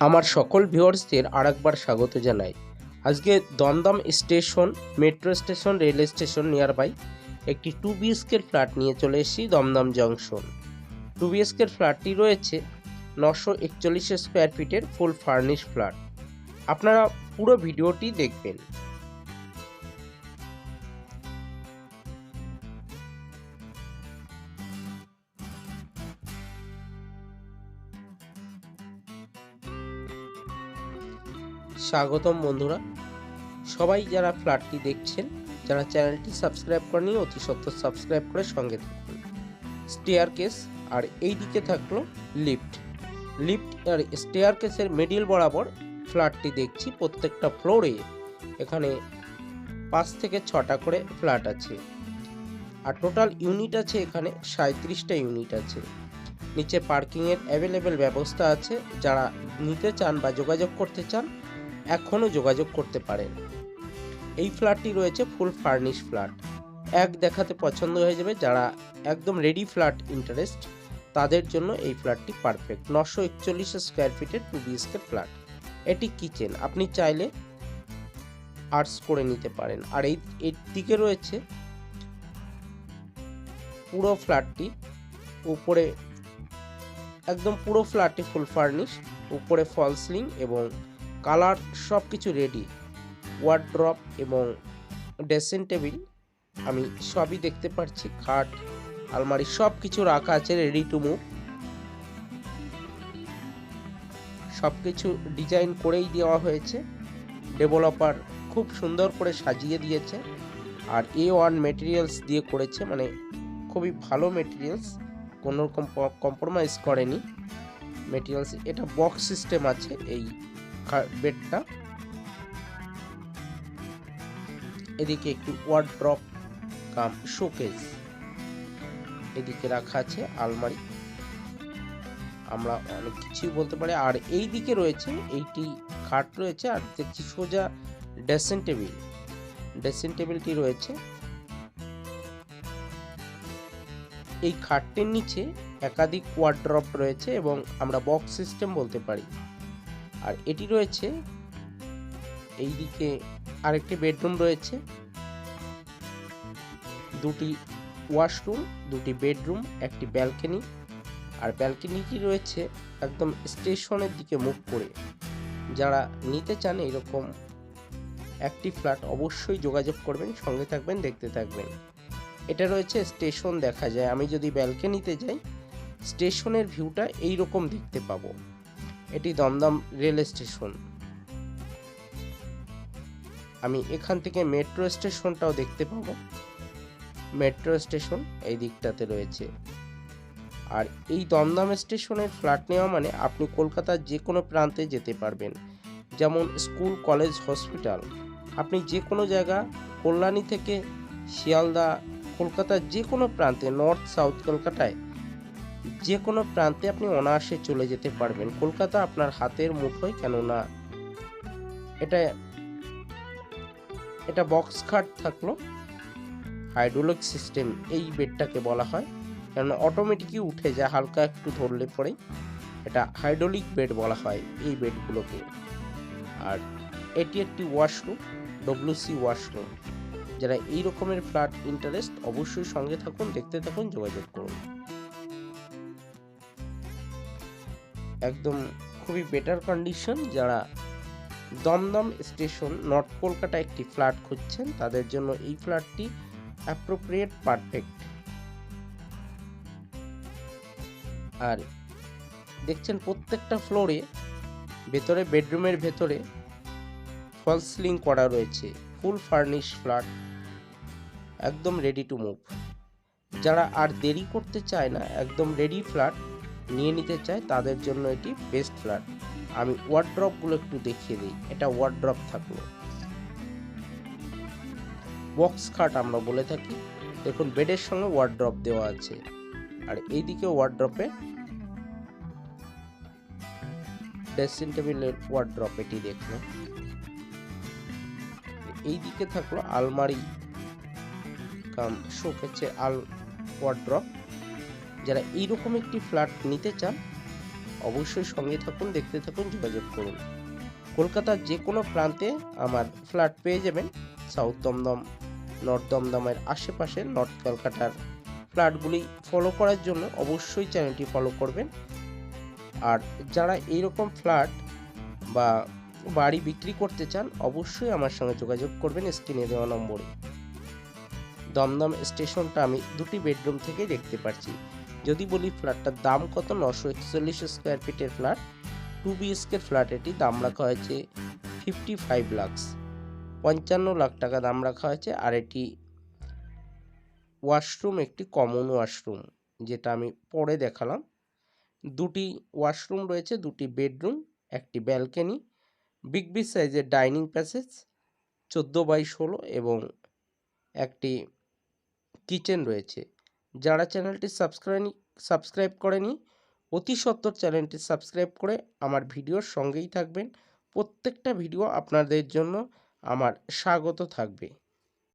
আমার সকল ভিউয়ার্সদের আরেকবার স্বাগত জানাই। আজকে Dum Dum station, metro station rail station near by একটি টু বিএসকের ফ্ল্যাট নিয়ে চলে এসেছি দমদম জংশন টু বিএসকের ফ্ল্যাটটি রয়েছে নশো একচল্লিশ স্কোয়ার ফিটের ফুল ফার্নিশ ফ্ল্যাট আপনারা পুরো ভিডিওটি দেখবেন। স্বাগতম বন্ধুরা। সবাই যারা ফ্ল্যাটটি দেখছেন, যারা চ্যানেলটি সাবস্ক্রাইব করেনি অতি সত্ত্বর সাবস্ক্রাইব করে সঙ্গে থাকুন। স্টেয়ার কেস আর এই দিকে থাকল লিফট লিফট আর স্টেয়ার কেসের মিডিল বরাবর ফ্ল্যাটটি দেখছি প্রত্যেকটা ফ্লোরে এখানে পাঁচ থেকে ছটা করে ফ্ল্যাট আছে। আর টোটাল ইউনিট আছে এখানে সাঁত্রিশটা ইউনিট আছে। নিচে পার্কিংয়ের অ্যাভেলেবেল ব্যবস্থা আছে। যারা নিতে চান বা যোগাযোগ করতে চান এখনও যোগাযোগ করতে পারেন। এই ফ্ল্যাটটি রয়েছে ফুল ফার্নিশ ফ্ল্যাট। এক দেখাতে পছন্দ হয়ে যাবে যারা একদম রেডি ফ্ল্যাট ইন্টারেস্ট তাদের জন্য এই ফ্ল্যাটটি পারফেক্ট নশো একচল্লিশ স্কোয়ার ফিটের টু বিএসকে ফ্ল্যাট এটি কিচেন আপনি চাইলে আর্টস করে নিতে পারেন। আর এই, এর দিকে রয়েছে পুরো ফ্ল্যাটটি। উপরে, একদম পুরো ফ্ল্যাটটি ফুল ফার্নিশ। উপরে ফল সিলিং এবং কালার সব কিছু রেডি ওয়ার্ড্রপ এবং ড্রেসিং টেবিল আমি সবই দেখতে পাচ্ছি খাট, আলমারি সব কিছু রাখা আছে রেডি টু মুভ সব কিছু ডিজাইন করেই দেওয়া হয়েছে। ডেভেলপার খুব সুন্দর করে সাজিয়ে দিয়েছে। আর এ ওয়ান মেটেরিয়ালস দিয়ে করেছে মানে খুবই ভালো মেটেরিয়ালস কোনো রকম কম্প্রোমাইজ করেনি। মেটেরিয়ালস এটা বক্স সিস্টেম আছে, এই বেডটা এদিকে একটি ওয়ার্ড্রপ কাম শোকেস এদিকে রাখা আছে আলমারি। আমরা অনেক কিছুই বলতে পারি। আর এই দিকে রয়েছে, এইটি খাট রয়েছে, আর দেখছি সোজা ড্রেসিং টেবিল ড্রেসিং টেবিলটি রয়েছে? এই খাটটির নিচে একাধিক ওয়ার্ড্রপ রয়েছে এবং আমরা বক্স সিস্টেম বলতে পারি। আর এটি রয়েছে এই দিকে আরেকটি বেডরুম রয়েছে। দুটি ওয়াশরুম, দুটি বেডরুম, একটি ব্যালকনি। আর ব্যালকনিটি রয়েছে একদম স্টেশনের দিকে মুখ করে। যারা নিতে চান এরকম একটি ফ্ল্যাট অবশ্যই যোগাযোগ করবেন, সঙ্গে থাকবেন, দেখতে থাকবেন। এটা রয়েছে স্টেশন দেখা যায়। আমি যদি ব্যালকনিতে যাই, স্টেশনের ভিউটা এই রকম দেখতে পাবো। এটি দমদম রেল স্টেশন। আমি এখান থেকে মেট্রো স্টেশনটাও দেখতে পাবো। মেট্রো স্টেশন এই দিকটাতে রয়েছে। আর এই দমদম স্টেশনের ফ্ল্যাট নেওয়া মানে আপনি কলকাতার যে কোনো প্রান্তে যেতে পারবেন। যেমন স্কুল, কলেজ, হসপিটাল। আপনি যে কোনো জায়গা, কল্যাণী থেকে শিয়ালদা, কলকাতার যে কোনো প্রান্তে নর্থ সাউথ কলকাতায় যে কোনো প্রান্তে আপনি অনায়াসে চলে যেতে পারবেন। কলকাতা আপনার হাতের মুঠোয়, কেননা এটা এটা বক্স খাট থাকল। হাইড্রোলিক সিস্টেম, এই বেডটাকে বলা হয়। কেননা অটোমেটিকই উঠে যায়, হালকা একটু ধরলে পরেই। এটা হাইড্রোলিক বেড বলা হয় এই বেডগুলোকে। আর এটি একটি ওয়াশরুম ডব্লিউসি ওয়াশরুম। যারা এই রকমের ফ্ল্যাট ইন্টারেস্ট, অবশ্যই সঙ্গে থাকুন, দেখতে থাকুন, যোগাযোগ করুন। একদম খুবই বেটার কন্ডিশন যারা দমদম স্টেশন নর্থ কলকাতা একটি ফ্ল্যাট খুঁজছেন, তাদের জন্য এই ফ্ল্যাটটি অ্যাপ্রোপ্রিয়েট পারফেক্ট আর দেখছেন প্রত্যেকটা ফ্লোরে ভেতরে বেডরুমের ভেতরে ফল সিলিং করা রয়েছে ফুল ফার্নিশ ফ্ল্যাট একদম রেডি টু মুভ যারা আর দেরি করতে চায় না, একদম রেডি ফ্ল্যাট নিয়ে নিতে চায়, তাদের জন্য এটি বেস্ট ফ্ল্যাট আমি ওয়ার্ড্রপগুলো একটু দেখিয়ে দিই। এটা ওয়ার্ড্রপ থাকল। বক্স খাট আমরা বলে থাকি। দেখুন, বেডের সঙ্গে ওয়ার্ড্রপ দেওয়া আছে। আর এইদিকে ওয়ার্ড্রপে ড্রেসিং টেবিলের ওয়ার্ড্রপ এটি দেখল এইদিকে থাকল আলমারি, কাম শোকেছে আল ওয়ার্ড্রপ যারা এইরকম একটি ফ্ল্যাট নিতে চান, অবশ্যই সঙ্গে থাকুন, দেখতে থাকুন, যোগাযোগ করুন। কলকাতার যে কোনো প্রান্তে আমার ফ্ল্যাট পেয়ে যাবেন। সাউথ দমদম নর্থ দমদমের আশেপাশে নর্থ কলকাতার ফ্ল্যাটগুলি ফলো করার জন্য অবশ্যই চ্যানেলটি ফলো করবেন। আর যারা এইরকম ফ্ল্যাট বা বাড়ি বিক্রি করতে চান, অবশ্যই আমার সঙ্গে যোগাযোগ করবেন স্ক্রিনে দেওয়া নম্বরে। দমদম স্টেশনটা আমি দুটি বেডরুম থেকে দেখতে পাচ্ছি যদি বলি ফ্ল্যাটটার দাম কত? নশো একচল্লিশ স্কোয়ার ফিটের ফ্ল্যাট টু বিএসকে ফ্ল্যাট এটি দাম রাখা হয়েছে ফিফটি ফাইভ লাক্স পঞ্চান্ন লাখ টাকা দাম রাখা হয়েছে আর এটি ওয়াশরুম একটি কমন ওয়াশরুম যেটা আমি পরে দেখালাম। দুটি ওয়াশরুম রয়েছে, দুটি বেডরুম একটি ব্যালকনি বিগ বি সাইজের ডাইনিং প্যাসেজ চোদ্দ বাই ষোলো এবং একটি কিচেন রয়েছে। যারা চ্যানেলটি সাবস্ক্রাইব সাবস্ক্রাইব করেনি, অতি সত্তর চ্যানেলটি সাবস্ক্রাইব করে আমার ভিডিওর সঙ্গেই থাকবেন। প্রত্যেকটা ভিডিও আপনাদের জন্য আমার স্বাগত থাকবে।